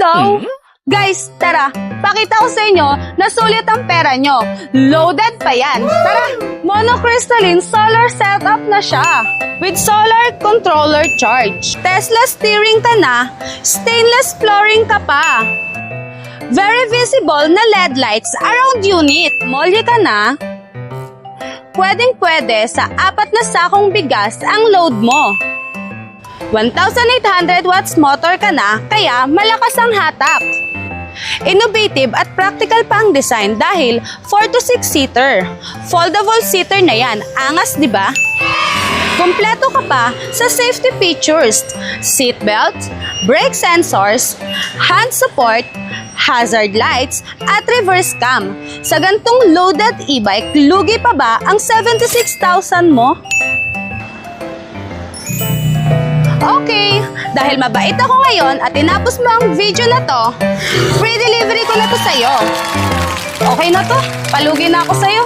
daw? Guys, tara, pakita ko sa inyo na sulit ang pera nyo. Loaded pa yan. Tara, monocrystalline solar setup na siya. With solar controller charge. Tesla steering ka na, stainless flooring ka pa. Very visible na LED lights around unit. Molly ka na, pwedeng pwede sa apat na sakong bigas ang load mo. 1,800 watts motor ka na, kaya malakas ang hatak. Innovative at practical pa ang design dahil 4 to 6 seater. Foldable seater na yan. Angas, di ba? Kompleto ka pa sa safety features, seatbelt, brake sensors, hand support, hazard lights, at reverse cam. Sa gantong loaded e-bike, lugi pa ba ang 76,000 mo? Okay, dahil mabait ako ngayon at tinapos mo ang video na to, free delivery ko na to sa'yo. Okay na to, palugi na ako sa'yo.